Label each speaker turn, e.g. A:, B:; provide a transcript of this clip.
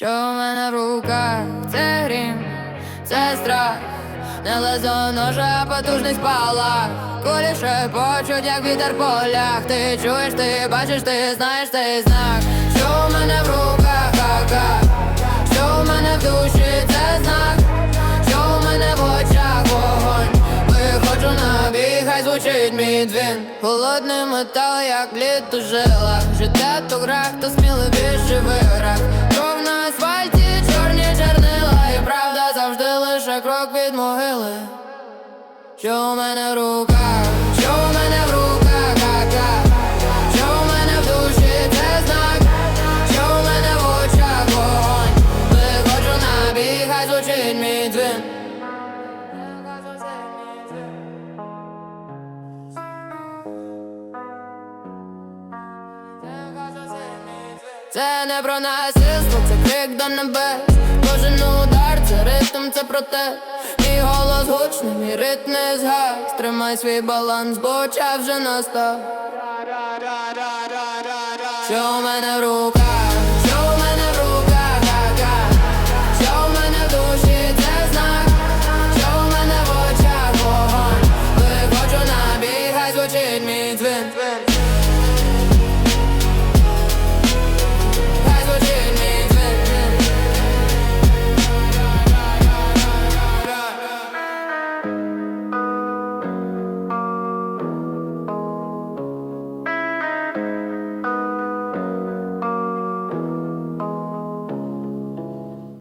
A: Що в мене в руках, це грім, це страх, не лезо ножа, потужний спалах. Кулі шепочуть, як вітер полях. Ти чуєш, ти бачиш, ти знаєш цей знак. Що в мене в руках, ха-ха. Що в мене в душі, це знак. Що в мене в очах? Вогонь. Виходжу на бій, хай звучить мій дзвін. Холодний метал, як лід у жилах. Життя то грах, то сміли більше виграх крок від могили. Що в мене в руках, що в мене в руках, ха-ха. Що в мене в душі, це знак. Що в мене в очах? Вогонь. Виходжу на бій, хай звучить мій дзвін. Це не про насильство, це крик до небес. Кожен удар, адже ритм це про те. Мій голос гучний, мій ритм не згас. Тримай свій баланс, бо час вже настав. Що у мене в руках, що у мене в руках, що в мене в душі? Це знак, що в мене в очах? Вогонь, коли хочу набігай, звучить мій дзвін.